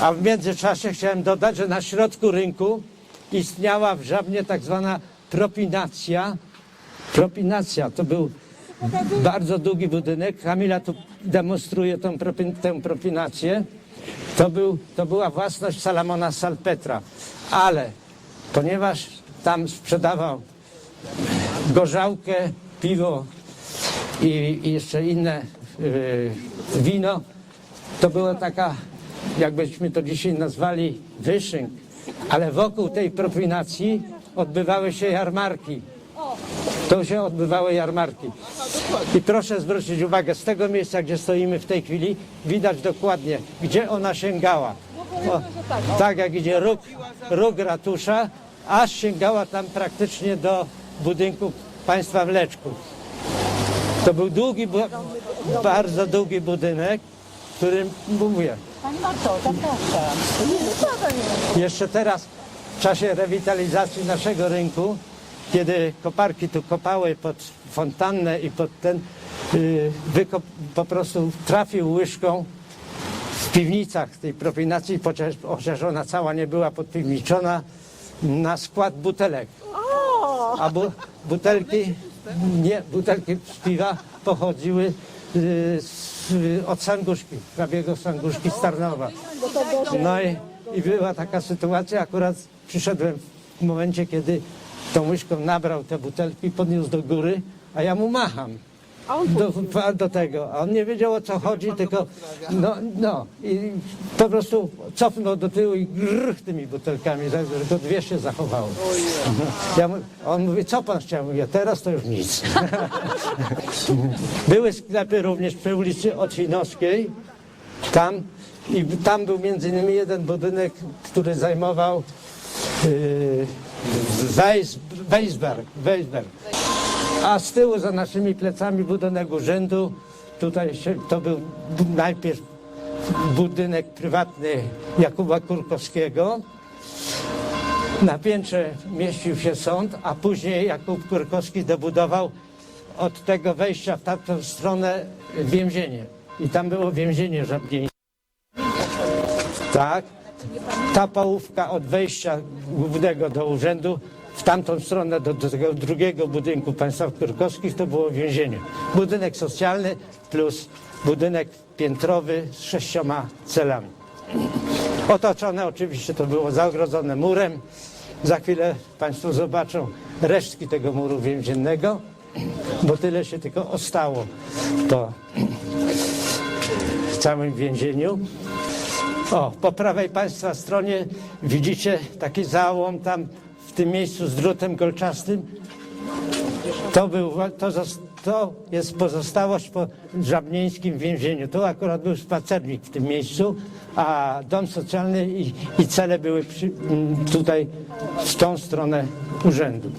A w międzyczasie chciałem dodać, że na środku rynku istniała w Żabnie tak zwana propinacja. Propinacja to był bardzo długi budynek. Kamila tu demonstruje tą, propin, tę propinację. To, był, to była własność Salamona Salpetra. Ale ponieważ tam sprzedawał gorzałkę, piwo i, i jeszcze inne y, wino, to była taka, jakbyśmy to dzisiaj nazwali, wyszynk. Ale wokół tej propinacji odbywały się jarmarki. To się odbywały jarmarki. I proszę zwrócić uwagę, z tego miejsca, gdzie stoimy w tej chwili, widać dokładnie, gdzie ona sięgała. O, tak jak idzie róg, róg ratusza, aż sięgała tam praktycznie do budynku państwa Mleczków. To był długi, bardzo długi budynek, w którym mówię, Pani Marto, tak, tak, tak. jeszcze teraz w czasie rewitalizacji naszego rynku, kiedy koparki tu kopały pod fontannę i pod ten, yy, wykop, po prostu trafił łyżką w piwnicach tej propinacji, chociaż, ona cała nie była podpiwniczona, na skład butelek. A bu, butelki, nie, butelki z piwa pochodziły yy, z, od Sanguszki, hrabiego Sanguszki z Tarnowa. No i, i była taka sytuacja, akurat przyszedłem w momencie, kiedy tą łyżką nabrał te butelki, podniósł do góry, a ja mu macham. Do, do tego, a on nie wiedział o co chodzi, tylko no, no i po prostu cofnął do tyłu i grr tymi butelkami, tak, że tylko dwie się zachowały. Ja mu, on mówi, co pan chciał? Mówię, teraz to już nic. Były sklepy również przy ulicy Ocinowskiej, tam i tam był między innymi jeden budynek, który zajmował yy, Weis, Weisberg, Weisberg. A z tyłu za naszymi plecami budynek urzędu. Tutaj się, to był najpierw budynek prywatny Jakuba Kurkowskiego. Na piętrze mieścił się sąd, a później Jakub Kurkowski dobudował od tego wejścia w tamtą stronę więzienie. I tam było więzienie żabnieńskie. Tak. Ta połówka od wejścia głównego do urzędu w tamtą stronę do, do tego drugiego budynku państwa Kurkowskich to było więzienie. Budynek socjalny plus budynek piętrowy z sześcioma celami. Otoczone oczywiście to było zagrodzone murem. Za chwilę Państwo zobaczą resztki tego muru więziennego, bo tyle się tylko ostało po całym więzieniu. O, po prawej Państwa stronie widzicie taki załom tam tym miejscu z drutem kolczastym. To, był, to, to jest pozostałość po żabnieńskim więzieniu. Tu akurat był spacernik w tym miejscu, a dom socjalny i, i cele były przy, m, tutaj w tą stronę urzędu.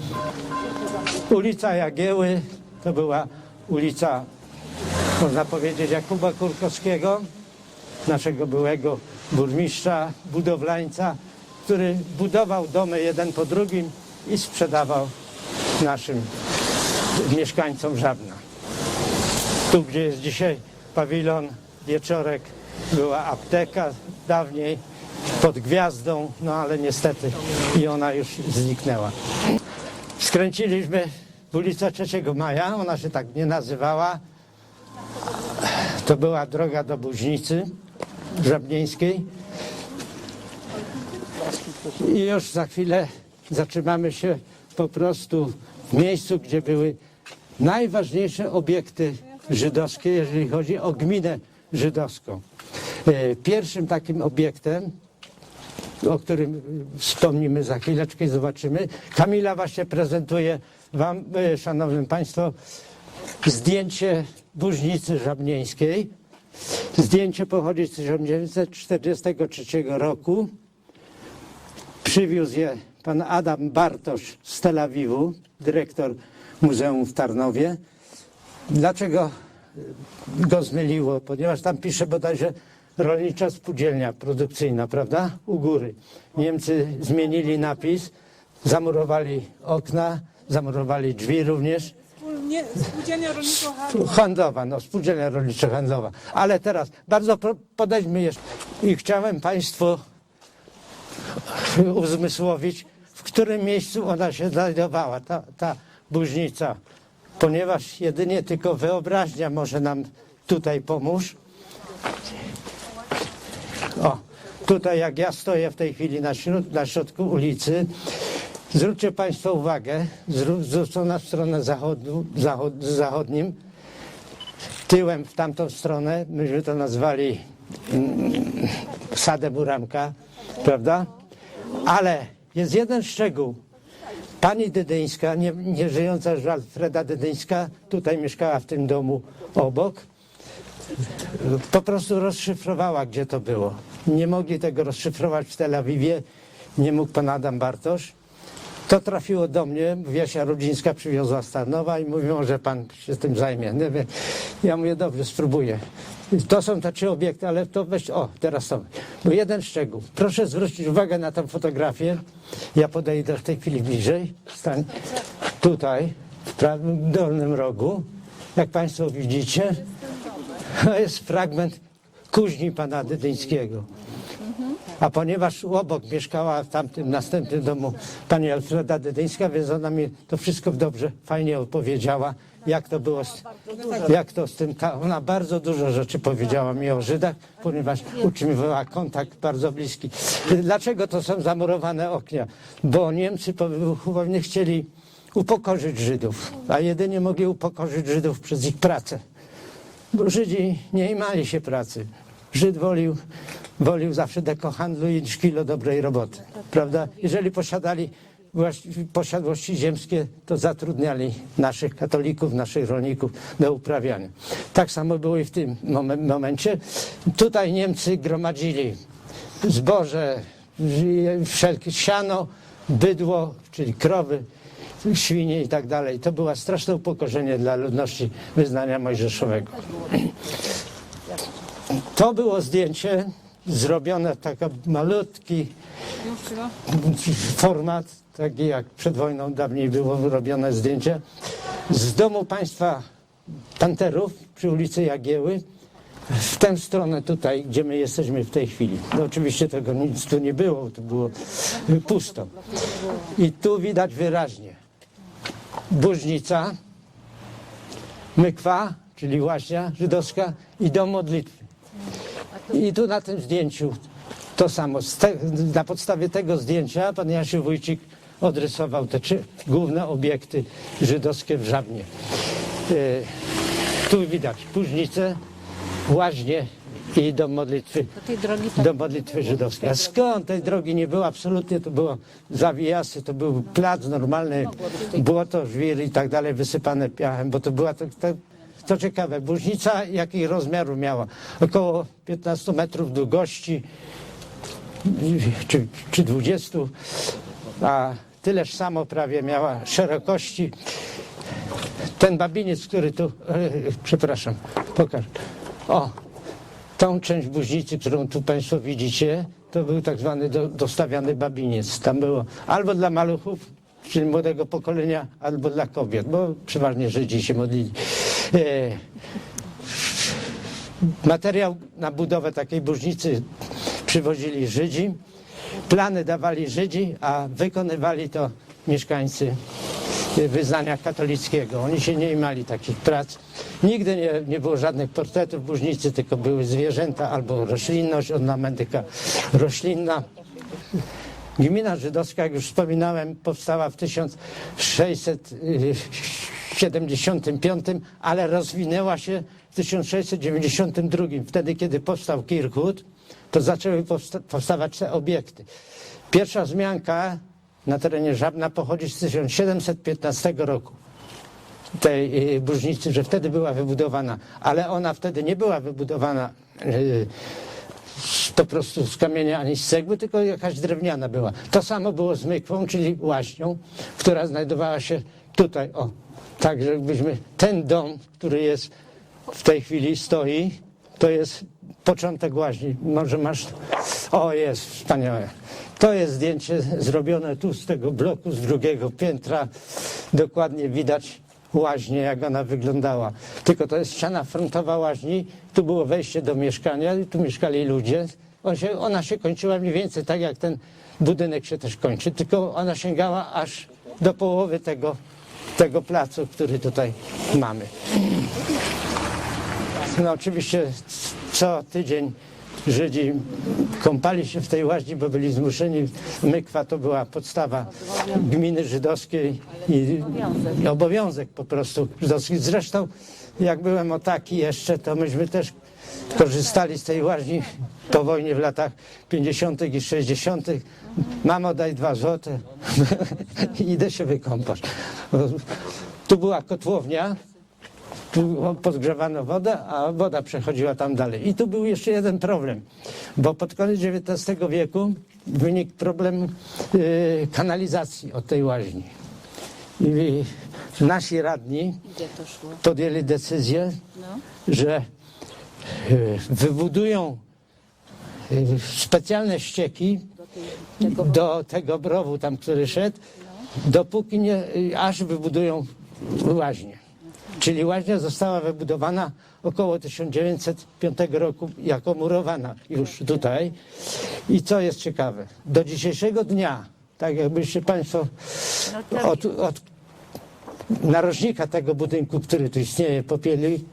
Ulica Jagieły to była ulica, można powiedzieć, Jakuba Kurkowskiego, naszego byłego burmistrza, budowlańca, który budował domy jeden po drugim i sprzedawał naszym mieszkańcom Żabna. Tu, gdzie jest dzisiaj pawilon, wieczorek, była apteka dawniej pod gwiazdą, no ale niestety i ona już zniknęła. Skręciliśmy w ulicę 3 Maja, ona się tak nie nazywała. To była droga do Buźnicy Żabnieńskiej. I już za chwilę zatrzymamy się po prostu w miejscu, gdzie były najważniejsze obiekty żydowskie, jeżeli chodzi o gminę żydowską. E, Pierwszym takim obiektem, o którym wspomnimy za chwileczkę i zobaczymy, Kamila właśnie prezentuje Wam, e, Szanowni Państwo, zdjęcie Burznicy Żabnieńskiej. Zdjęcie pochodzi z 1943 roku. Przywiózł je pan Adam Bartosz z Tel Awiwu, dyrektor Muzeum w Tarnowie. Dlaczego go zmyliło? Ponieważ tam pisze bodajże rolnicza spółdzielnia produkcyjna, prawda? U góry. Niemcy zmienili napis, zamurowali okna, zamurowali drzwi również Nie, spółdzielnia rolniczo handlowa. No spółdzielnia rolniczo-handlowa. Ale teraz bardzo podejdźmy jeszcze i chciałem Państwu uzmysłowić, w którym miejscu ona się znajdowała, ta, ta buźnica. Ponieważ jedynie tylko wyobraźnia może nam tutaj pomóc. O, tutaj jak ja stoję w tej chwili na, na środku ulicy, zwróćcie Państwo uwagę, zwró- zwrócona w stronę zachodu, zachod, zachodnim, tyłem w tamtą stronę, myśmy to nazwali mm, sadę Buramka, prawda? Ale jest jeden szczegół. Pani Dydyńska, nie, nie żyjąca już Alfreda Dydyńska, tutaj mieszkała w tym domu obok, po prostu rozszyfrowała, gdzie to było. Nie mogli tego rozszyfrować w Tel Awiwie, nie mógł pan Adam Bartosz. To trafiło do mnie, Wiesia Rudzińska przywiozła z Tarnowa i mówią, że pan się tym zajmie. Ja mówię, dobrze, spróbuję. To są te trzy obiekty, ale to weź, o, teraz to. Bo jeden szczegół. Proszę zwrócić uwagę na tę fotografię. Ja podejdę w tej chwili bliżej. Stań tutaj, w prawym dolnym rogu. Jak państwo widzicie, to jest fragment kuźni pana Dydyńskiego. A ponieważ obok mieszkała w tamtym następnym domu pani Alfreda Dydyńska, więc ona mi to wszystko dobrze, fajnie opowiedziała, jak to było, z, jak to z tym, ta, ona bardzo dużo rzeczy powiedziała mi o Żydach, ponieważ utrzymywała kontakt bardzo bliski. Dlaczego to są zamurowane oknia? Bo Niemcy po wybuchu wojny chcieli upokorzyć Żydów, a jedynie mogli upokorzyć Żydów przez ich pracę. Bo Żydzi nie imali się pracy. Żyd wolił, wolił zawsze dekohandlu i szkilo dobrej roboty. Prawda? Jeżeli posiadali posiadłości ziemskie, to zatrudniali naszych katolików, naszych rolników do uprawiania. Tak samo było i w tym momen- momencie. Tutaj Niemcy gromadzili zboże, wszelkie siano, bydło, czyli krowy, świnie i tak dalej. To było straszne upokorzenie dla ludności wyznania mojżeszowego. To było zdjęcie zrobione taki malutki format, taki jak przed wojną dawniej było robione zdjęcie, z domu państwa Panterów przy ulicy Jagieły w tę stronę tutaj, gdzie my jesteśmy w tej chwili. No oczywiście tego nic tu nie było, to było pusto. I tu widać wyraźnie burznica, mykwa, czyli łaźnia żydowska i dom modlitwy. I tu na tym zdjęciu to samo. Te, na podstawie tego zdjęcia pan Jasiu Wójcik odrysował te trzy główne obiekty żydowskie w Żabnie. E, tu widać późnicę, łaźnię i dom modlitwy. tak Do modlitwy żydowskiej. A skąd tej drogi nie było? Absolutnie to było zawijasy, to był plac normalny, błoto, żwir i tak dalej, wysypane piachem, bo to była to, to, to ciekawe. Buźnica jakiej rozmiaru miała? Około 15 metrów długości, czy, czy 20, a tyleż samo prawie miała szerokości. Ten babiniec, który tu, e, przepraszam, pokaż. O, tą część buźnicy, którą tu Państwo widzicie, to był tak zwany do, dostawiany babiniec. Tam było albo dla maluchów, czyli młodego pokolenia, albo dla kobiet, bo przeważnie Żydzi się modlili. E, materiał na budowę takiej buźnicy przywozili Żydzi, plany dawali Żydzi, a wykonywali to mieszkańcy wyznania katolickiego. Oni się nie imali takich prac. Nigdy nie, nie było żadnych portretów buźnicy, tylko były zwierzęta albo roślinność, ornamentyka roślinna. Gmina żydowska, jak już wspominałem, powstała w 1675, ale rozwinęła się w 1692. Wtedy, kiedy powstał Kirchhut, to zaczęły powsta- powstawać te obiekty. Pierwsza wzmianka na terenie Żabna pochodzi z 1715 roku tej y, burznicy, że wtedy była wybudowana, ale ona wtedy nie była wybudowana po prostu z kamienia ani z cegły, tylko jakaś drewniana była. To samo było z mykwą, czyli łaźnią, która znajdowała się tutaj, o, tak żebyśmy, ten dom, który jest w tej chwili stoi, to jest początek łaźni. Może masz, o jest, wspaniałe. To jest zdjęcie zrobione tu z tego bloku, z drugiego piętra. Dokładnie widać łaźnię, jak ona wyglądała. Tylko to jest ściana frontowa łaźni, tu było wejście do mieszkania, tu mieszkali ludzie. On się, ona się kończyła mniej więcej tak, jak ten budynek się też kończy, tylko ona sięgała aż do połowy tego, tego placu, który tutaj mamy. No oczywiście co tydzień Żydzi kąpali się w tej łaźni, bo byli zmuszeni. Mykwa to była podstawa gminy żydowskiej i obowiązek po prostu żydowski. Zresztą jak byłem o taki jeszcze, to myśmy też korzystali z tej łaźni po wojnie w latach 50. i 60. Mamo daj dwa złote i idę się wykąpać. Tu była kotłownia, tu podgrzewano wodę, a woda przechodziła tam dalej. I tu był jeszcze jeden problem, bo pod koniec XIX wieku wynikł problem y, kanalizacji od tej łaźni. I nasi radni podjęli decyzję, No. że y, wybudują y, specjalne ścieki do tego browu tam, który szedł, dopóki nie, aż wybudują łaźnię. Czyli łaźnia została wybudowana około 1905 roku jako murowana już tutaj. I co jest ciekawe, do dzisiejszego dnia, tak jakbyście Państwo od, od narożnika tego budynku, który tu istnieje, popieli,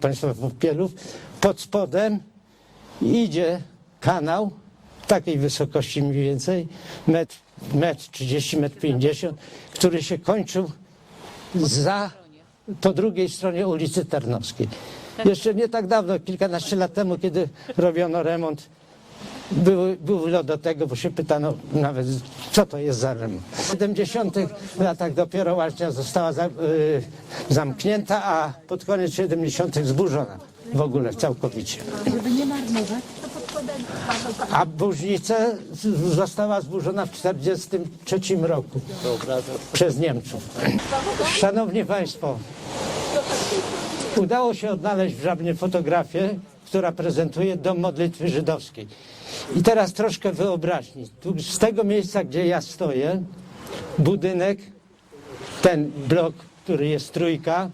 Państwa Popielów, pod spodem idzie kanał takiej wysokości mniej więcej, metr, metr 30, metr 50, który się kończył za, po drugiej stronie ulicy Tarnowskiej. Jeszcze nie tak dawno, kilkanaście lat temu, kiedy robiono remont, był, był lot do tego, bo się pytano nawet, co to jest za remont. W 70 latach dopiero łaźnia została za, y, zamknięta, a pod koniec 70 zburzona w ogóle całkowicie. Żeby nie marnować. A Burznice z- została zburzona w 1943 roku przez Niemców. Szanowni Państwo, udało się odnaleźć w Żabnie fotografię, która prezentuje dom modlitwy żydowskiej. I teraz troszkę wyobraźni. Tu z tego miejsca, gdzie ja stoję, budynek, ten blok, który jest trójka,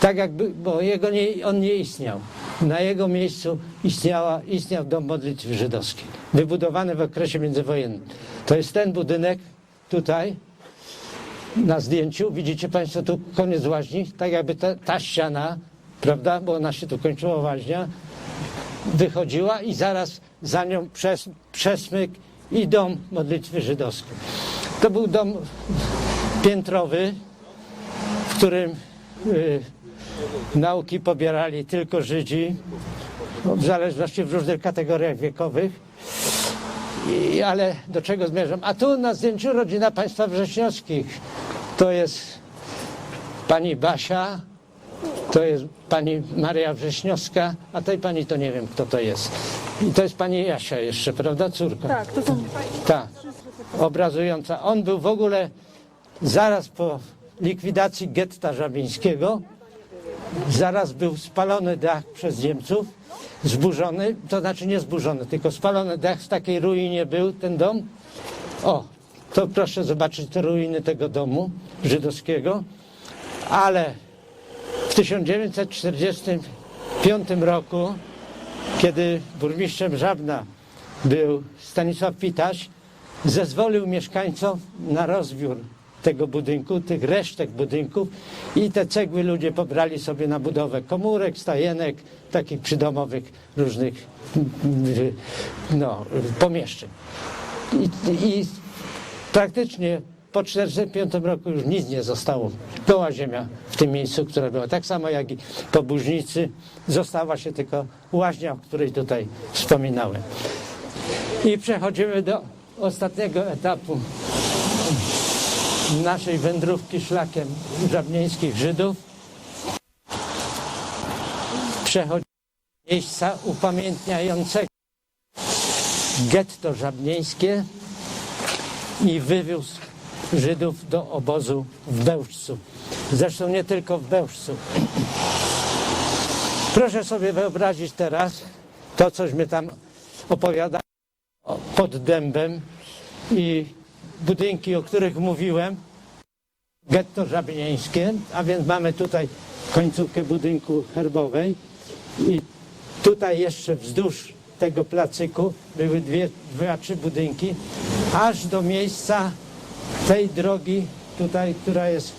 tak jakby, bo jego nie, on nie istniał. Na jego miejscu istniała, istniał dom modlitwy żydowskiej, wybudowany w okresie międzywojennym. To jest ten budynek tutaj na zdjęciu. Widzicie Państwo tu koniec łaźni, tak jakby ta, ta ściana, prawda, bo ona się tu kończyła łaźnia, wychodziła i zaraz za nią przes, przesmyk i dom modlitwy żydowskiej. To był dom piętrowy, w którym y, nauki pobierali tylko Żydzi, no, w zależności w różnych kategoriach wiekowych. I, ale do czego zmierzam? A tu na zdjęciu rodzina państwa wrześniowskich. To jest pani Basia, to jest pani Maria Wrześniowska, a tej pani to nie wiem, kto to jest. I to jest pani Jasia jeszcze, prawda, córka? Tak, to są Tak, obrazująca. On był w ogóle zaraz po likwidacji getta żabińskiego, zaraz był spalony dach przez Niemców, zburzony, to znaczy nie zburzony, tylko spalony dach w takiej ruinie był ten dom. O, to proszę zobaczyć te ruiny tego domu żydowskiego, ale w 1945 roku kiedy burmistrzem Żabna był Stanisław Pitaś, zezwolił mieszkańcom na rozbiór tego budynku, tych resztek budynków i te cegły ludzie pobrali sobie na budowę komórek, stajenek, takich przydomowych różnych no, pomieszczeń. I, I praktycznie po 1945 roku już nic nie zostało. Goła ziemia w tym miejscu, które było. Tak samo jak i po Burznicy została się tylko łaźnia, o której tutaj wspominałem. I przechodzimy do ostatniego etapu naszej wędrówki szlakiem żabnieńskich Żydów. Przechodzimy do miejsca upamiętniającego getto żabnieńskie i wywiózł Żydów do obozu w Bełżcu. Zresztą nie tylko w Bełżcu. Proszę sobie wyobrazić teraz to, cośmy tam opowiadali pod dębem i budynki, o których mówiłem, getto żabnieńskie, a więc mamy tutaj końcówkę budynku herbowej i tutaj jeszcze wzdłuż tego placyku były dwie, dwa, trzy budynki, aż do miejsca tej drogi tutaj, która jest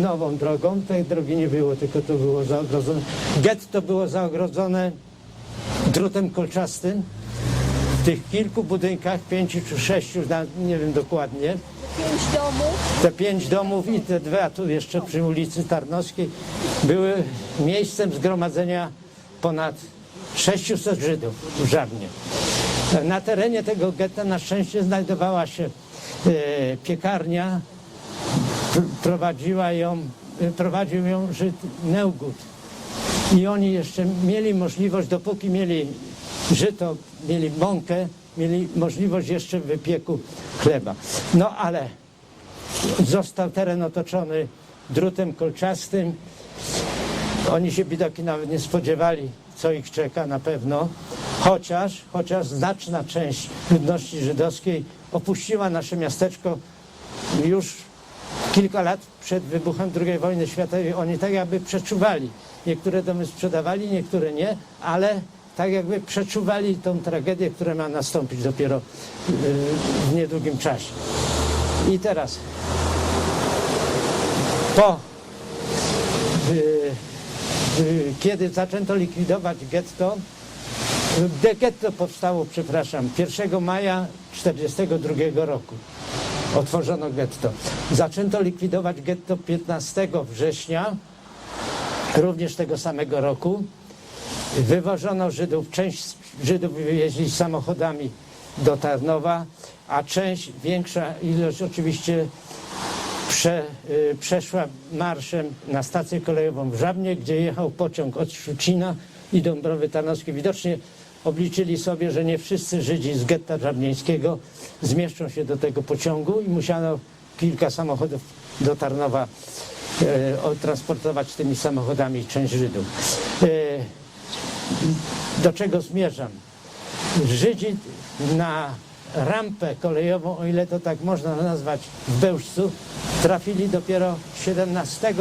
nową drogą. Tej drogi nie było, tylko to było zaogrodzone. Getto było zaogrodzone drutem kolczastym. W tych kilku budynkach, pięciu czy sześciu, nie wiem dokładnie, Pięć domów. te pięć domów i te dwie, a tu jeszcze przy ulicy Tarnowskiej, były miejscem zgromadzenia ponad 600 Żydów w Żabnie. Na terenie tego getta na szczęście znajdowała się e, piekarnia, pr- prowadziła ją, e, prowadził ją Żyd Neugut. I oni jeszcze mieli możliwość, dopóki mieli żyto, mieli mąkę, mieli możliwość jeszcze wypieku chleba. No ale został teren otoczony drutem kolczastym. Oni się bidoki nawet nie spodziewali, co ich czeka na pewno. Chociaż, chociaż znaczna część ludności żydowskiej opuściła nasze miasteczko już kilka lat przed wybuchem II wojny światowej. Oni tak jakby przeczuwali. Niektóre domy sprzedawali, niektóre nie, ale tak jakby przeczuwali tą tragedię, która ma nastąpić dopiero yy, w niedługim czasie. I teraz po y, y, kiedy zaczęto likwidować getto, y, getto powstało, przepraszam, 1 maja 1942 roku. Otworzono getto. Zaczęto likwidować getto 15 września, również tego samego roku. Wywożono Żydów, część Żydów wywieźli samochodami do Tarnowa, a część, większa ilość oczywiście prze, y, przeszła marszem na stację kolejową w Żabnie, gdzie jechał pociąg od Szczucina i Dąbrowy Tarnowskiej. Widocznie obliczyli sobie, że nie wszyscy Żydzi z getta żabnieńskiego zmieszczą się do tego pociągu i musiano kilka samochodów do Tarnowa odtransportować tymi samochodami część Żydów. E, do czego zmierzam? Żydzi na rampę kolejową, o ile to tak można nazwać, w Bełżcu, trafili dopiero 17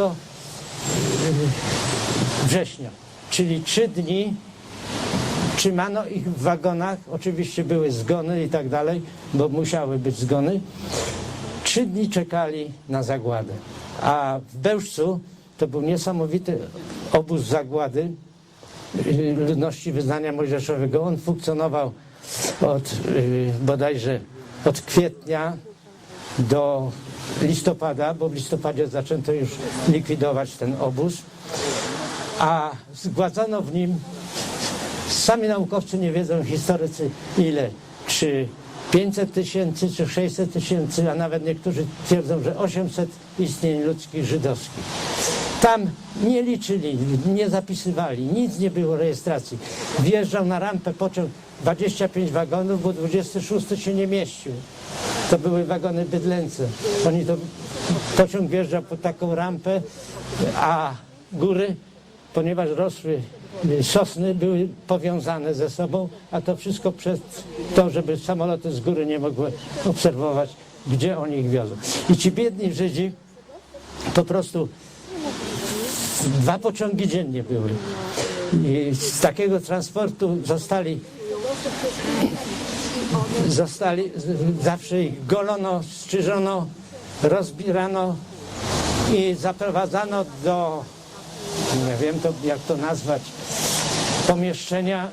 września, czyli trzy dni trzymano ich w wagonach, oczywiście były zgony i tak dalej, bo musiały być zgony. Trzy dni czekali na zagładę. A w Bełżcu to był niesamowity obóz zagłady y, ludności wyznania mojżeszowego. On funkcjonował od y, bodajże od kwietnia do listopada, bo w listopadzie zaczęto już likwidować ten obóz, a zgładzono w nim Sami naukowcy nie wiedzą, historycy ile, czy 500 tysięcy, czy 600 tysięcy, a nawet niektórzy twierdzą, że 800 istnień ludzkich żydowskich. Tam nie liczyli, nie zapisywali, nic nie było rejestracji. Wjeżdżał na rampę pociąg 25 wagonów, bo 26 się nie mieścił. To były wagony bydlęce. Oni to, pociąg wjeżdżał pod taką rampę, a góry ponieważ rosły sosny, były powiązane ze sobą, a to wszystko przez to, żeby samoloty z góry nie mogły obserwować, gdzie oni ich wiozą. I ci biedni Żydzi po prostu dwa pociągi dziennie były. I z takiego transportu zostali zostali, zawsze ich golono, strzyżono, rozbierano i zaprowadzano do nie wiem to, jak to nazwać, pomieszczenia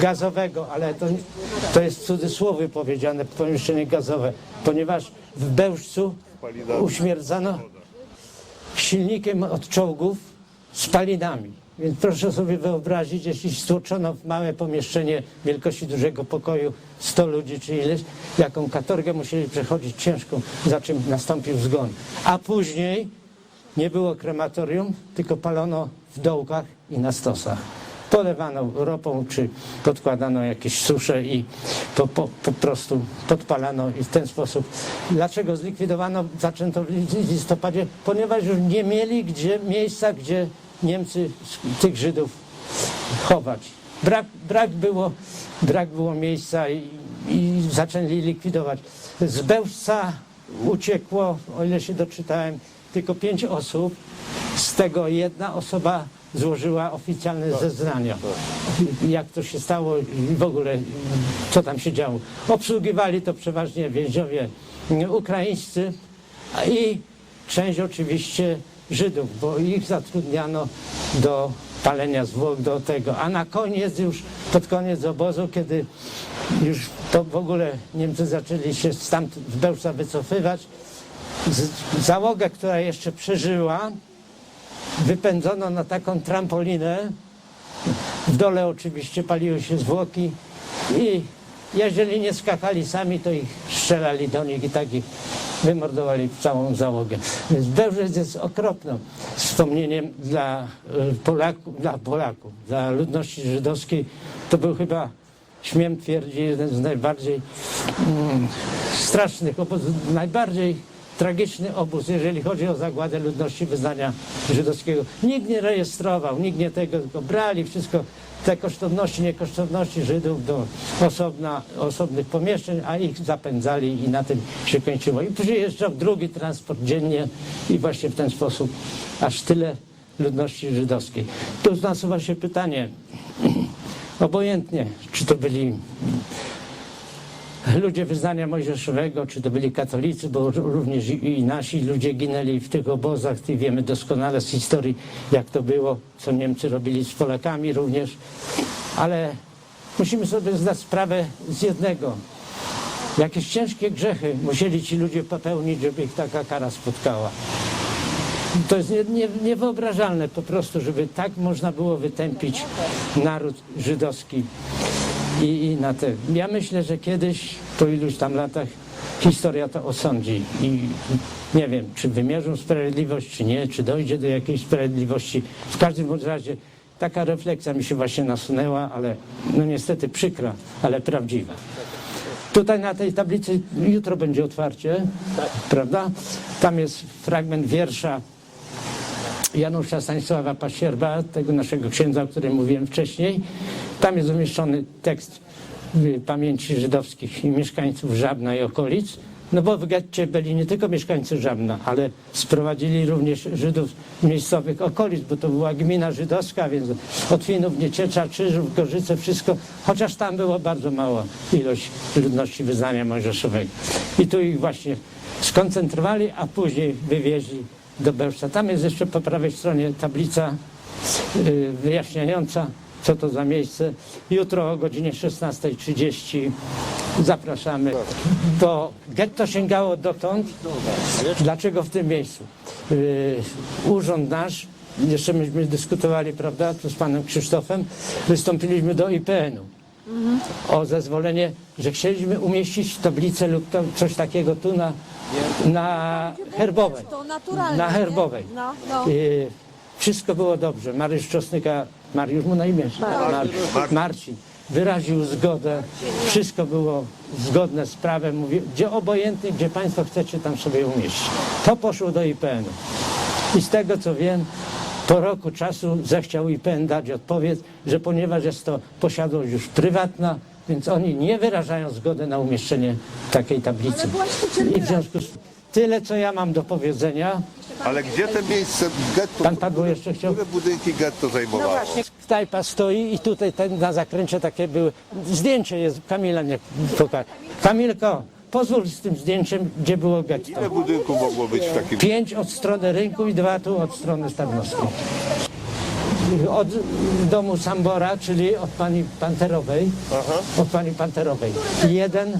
gazowego, ale to, to jest w cudzysłowie powiedziane, pomieszczenie gazowe, ponieważ w Bełżcu uśmierdzano silnikiem od czołgów spalinami. Więc proszę sobie wyobrazić, jeśli stłoczono w małe pomieszczenie wielkości dużego pokoju 100 ludzi czy ileś, jaką katorgę musieli przechodzić ciężką, za czym nastąpił zgon. A później nie było krematorium, tylko palono w dołkach i na stosach. Polewano ropą, czy podkładano jakieś susze i po, po, po prostu podpalano i w ten sposób. Dlaczego zlikwidowano, zaczęto w listopadzie? Ponieważ już nie mieli gdzie, miejsca, gdzie Niemcy tych Żydów chować. Brak, brak, było, brak było miejsca i, i zaczęli likwidować. Z Bełżca uciekło, o ile się doczytałem, tylko pięć osób, z tego jedna osoba złożyła oficjalne zeznania. Jak to się stało i w ogóle co tam się działo. Obsługiwali to przeważnie więźniowie ukraińscy i część oczywiście Żydów, bo ich zatrudniano do palenia zwłok, do tego. A na koniec już, pod koniec obozu, kiedy już to w ogóle Niemcy zaczęli się stamtąd z Bełżca wycofywać, z- załogę, która jeszcze przeżyła, wypędzono na taką trampolinę. W dole oczywiście paliły się zwłoki i jeżeli nie skakali sami, to ich strzelali do nich i tak ich wymordowali całą załogę. Więc Bełżec jest okropnym wspomnieniem dla e, Polaków, dla Polaków, dla ludności żydowskiej. To był chyba, śmiem twierdzić, jeden z najbardziej mm, strasznych najbardziej tragiczny obóz, jeżeli chodzi o zagładę ludności wyznania żydowskiego. Nikt nie rejestrował, nikt nie tego, tylko brali wszystko, te kosztowności, niekosztowności Żydów do osobna, osobnych pomieszczeń, a ich zapędzali i na tym się kończyło. I przyjeżdżał drugi transport dziennie i właśnie w ten sposób aż tyle ludności żydowskiej. Tu nasuwa się pytanie, obojętnie, czy to byli ludzie wyznania mojżeszowego, czy to byli katolicy, bo również i nasi ludzie ginęli w tych obozach i wiemy doskonale z historii, jak to było, co Niemcy robili z Polakami również. Ale musimy sobie zdać sprawę z jednego. Jakieś ciężkie grzechy musieli ci ludzie popełnić, żeby ich taka kara spotkała. To jest nie, nie, niewyobrażalne po prostu, żeby tak można było wytępić naród żydowski i, i na te. Ja myślę, że kiedyś, po iluś tam latach, historia to osądzi i nie wiem, czy wymierzą sprawiedliwość, czy nie, czy dojdzie do jakiejś sprawiedliwości. W każdym bądź razie taka refleksja mi się właśnie nasunęła, ale no niestety przykra, ale prawdziwa. Tutaj na tej tablicy jutro będzie otwarcie, prawda? Tam jest fragment wiersza Janusza Stanisława Pasierba, tego naszego księdza, o którym mówiłem wcześniej. Tam jest umieszczony tekst pamięci żydowskich i mieszkańców Żabna i okolic. No bo w getcie byli nie tylko mieszkańcy Żabna, ale sprowadzili również Żydów miejscowych okolic, bo to była gmina żydowska, więc Otwinów, Nieciecza, Czyżów, Gorzyce, wszystko, chociaż tam było bardzo mała ilość ludności wyznania mojżeszowego. I tu ich właśnie skoncentrowali, a później wywieźli do Bełżca. Tam jest jeszcze po prawej stronie tablica y, wyjaśniająca, co to za miejsce. Jutro o godzinie 16.30 zapraszamy. To getto sięgało dotąd. Dlaczego w tym miejscu? Y, Urząd nasz, jeszcze myśmy dyskutowali, prawda, tu z panem Krzysztofem, wystąpiliśmy do IPN-u o zezwolenie, że chcieliśmy umieścić tablicę lub to, coś takiego tu na, na herbowej. To naturalnie. Na nie? herbowej. No, no. Y, Wszystko było dobrze. Mariusz Czosnyka, Mariusz mu na imię? Mar- Marcin. Wyraził zgodę. Wszystko było zgodne z prawem. Mówi, gdzie obojętnie, gdzie Państwo chcecie, tam sobie umieścić. To poszło do IPN-u. I z tego co wiem, po roku czasu zechciał IPN dać odpowiedź, że ponieważ jest to posiadłość już prywatna, więc oni nie wyrażają zgody na umieszczenie takiej tablicy. I w związku z tyle, co ja mam do powiedzenia, Ale gdzie te miejsce getto? Pan Padło jeszcze chciał? Które budynki getto zajmowało? Knajpa stoi i tutaj ten, na zakręcie takie były. Zdjęcie jest, Kamila nie pokaże. Kamilko, pozwól z tym zdjęciem, gdzie było Ile getto. budynków mogło być w takim... Pięć od strony rynku i dwa tu od strony Starnowskiej. Od domu Sambora, czyli od pani Panterowej. Od pani Panterowej. Jeden,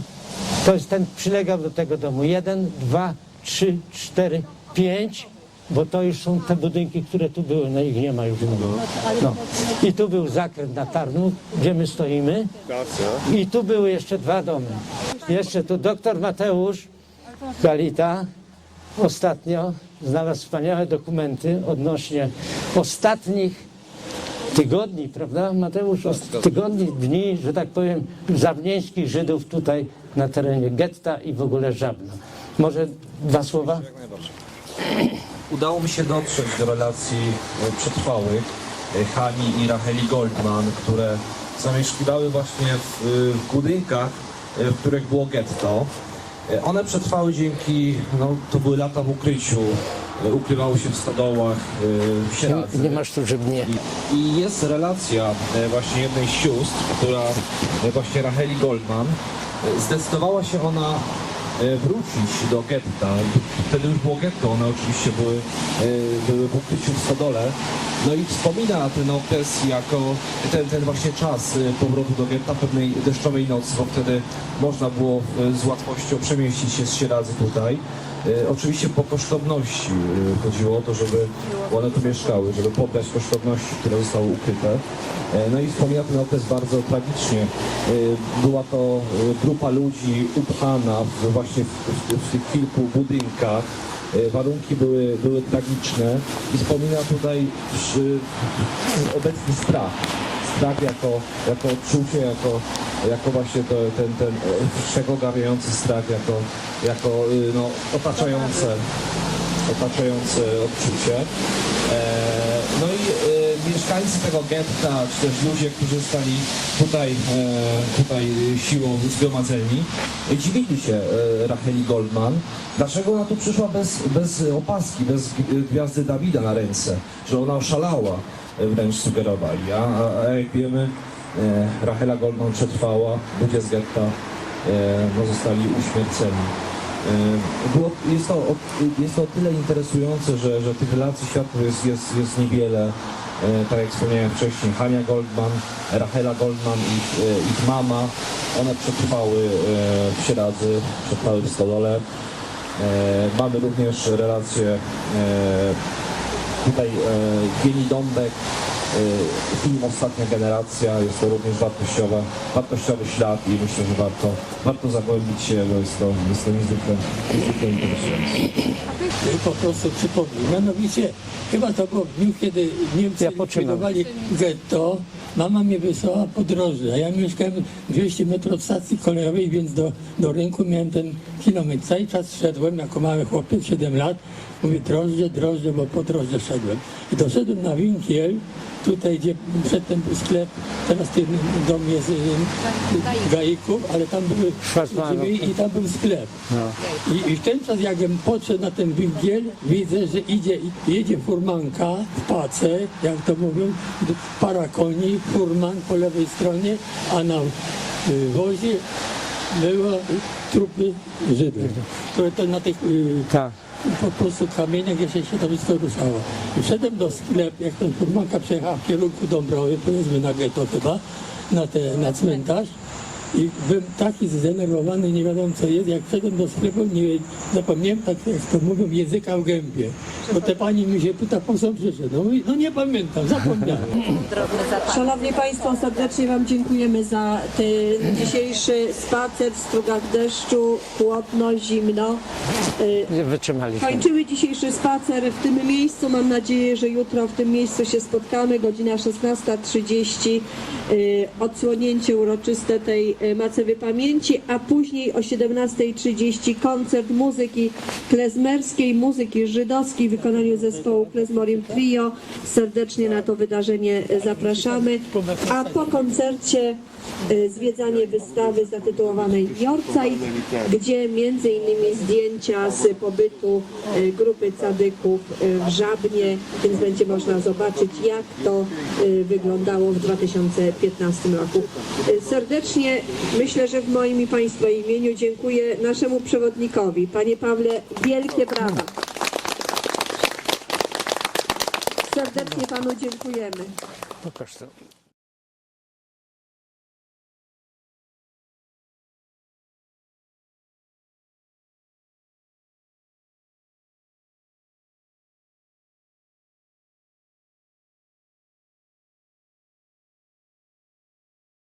to jest ten, przylegał do tego domu. Jeden, dwa, trzy, cztery, pięć, bo to już są te budynki, które tu były, no ich nie ma już. No. I tu był zakręt na Tarnów, gdzie my stoimy. I tu były jeszcze dwa domy. Jeszcze tu doktor Mateusz Galita ostatnio znalazł wspaniałe dokumenty odnośnie ostatnich tygodni, prawda Mateusz? Tygodni, dni, że tak powiem, zawnieńskich Żydów tutaj na terenie getta i w ogóle Żabna. Może dwa słowa? Udało mi się dotrzeć do relacji e, przetrwałych e, Hani i Racheli Goldman, które zamieszkiwały właśnie w, e, w budynkach, w których było getto. One przetrwały dzięki, no to były lata w ukryciu, ukrywały się w stodołach, e, w sieradzy. Nie masz tu żybnie. I, I jest relacja właśnie jednej z sióstr, która właśnie Racheli Goldman, zdecydowała się ona wrócić do getta. Wtedy już było getto, one oczywiście były, e, były ukryciu w stodole. No i wspomina ten okres jako ten, ten właśnie czas e, powrotu do getta pewnej deszczowej nocy, bo wtedy można było e, z łatwością przemieścić się z Sieradzy tutaj. E, Oczywiście po kosztowności e, chodziło o to, żeby one tu mieszkały, żeby poddać kosztowności, które zostały ukryte. E, No i wspomina ten okres bardzo tragicznie. Była to grupa ludzi upchana w, właśnie w, w, w tych kilku budynkach. Warunki były, były tragiczne i wspomina tutaj przy, obecny strach strach jako, jako odczucie, jako, jako właśnie to, ten, ten e, wszechogarniający strach, jako, jako y, no, otaczające, otaczające odczucie. E, no i e, mieszkańcy tego getta, czy też ludzie, którzy zostali tutaj, e, tutaj siłą zgromadzeni, dziwili się e, Racheli Goldman, dlaczego ona tu przyszła bez, bez opaski, bez gwiazdy Dawida na ręce, że ona oszalała wręcz sugerowali. A, a, jak wiemy, e, Rachela Goldman przetrwała, ludzie z getta e, no, zostali uśmierceni. E, Było, jest, to, jest to o tyle interesujące, że, że tych relacji światów jest, jest, jest niewiele. Tak jak wspomniałem wcześniej, Hania Goldman, Rachela Goldman, e, ich mama, one przetrwały w Sieradzy, przetrwały w Stodole. Mamy również relację e, tutaj e, Gieni Dąbek, e, film Ostatnia Generacja, jest to również wartościowe, wartościowy ślad i myślę, że warto, warto zagłębić się, bo jest to, jest to niezwykle, niezwykle interesujące. po prostu przypomnę. Mianowicie, chyba to było w dniu, kiedy Niemcy Ja likwidowali getto. Mama mnie wysłała podróży, a ja mieszkałem 200 metrów od stacji kolejowej, więc do, do rynku miałem ten kilometr. Cały czas szedłem jako mały chłopiec, 7 lat. Mówię, drożdże, drożdże, bo po drożdże szedłem. I doszedłem na Winkiel, tutaj gdzie przedtem był sklep, teraz ten dom jest y, Gaików, ale tam były drzwi i tam był sklep. I, I w ten czas, jakbym podszedł na ten winkiel, widzę, że idzie, jedzie furmanka w pace, jak to mówią, para koni, furman po lewej stronie, a na y, wozie były trupy Żydów, które to na tych y, Tak. po prostu kamieniach jeszcze się to wszystko ruszało. I wszedłem do sklepu, jak ten furmanka przejechała w kierunku Dąbrowy, powiedzmy na getto chyba, na, te, na cmentarz. I byłem taki zdenerwowany, nie wiadomo co jest. Jak wszedłem do sklepu, nie zapomniałem, tak jak to mówią, języka w gębie. Bo te pani mi się pyta, po co przyszedł. No, mówię, no nie pamiętam, zapomniałem. Szanowni Państwo, serdecznie Wam dziękujemy za ten dzisiejszy spacer w strugach deszczu, chłodno, zimno. Nie wytrzymaliśmy. Kończymy dzisiejszy spacer w tym miejscu. Mam nadzieję, że jutro w tym miejscu się spotkamy. Godzina 16.30. y, Odsłonięcie uroczyste tej y, Macewy Pamięci, a później o 17.30 koncert muzyki klezmerskiej, muzyki żydowskiej w wykonaniu zespołu Klezmorim Trio. Serdecznie na to wydarzenie y, zapraszamy. A po koncercie y, zwiedzanie wystawy zatytułowanej Jorcaj, gdzie między innymi zdjęcia z pobytu y, grupy cadyków y, w Żabnie, więc będzie można zobaczyć jak to y, wyglądało w 2015 roku. Y, Serdecznie myślę, że w moim i Państwa imieniu dziękuję naszemu przewodnikowi. Panie Pawle, wielkie brawa. Serdecznie Panu dziękujemy. Pokaż to.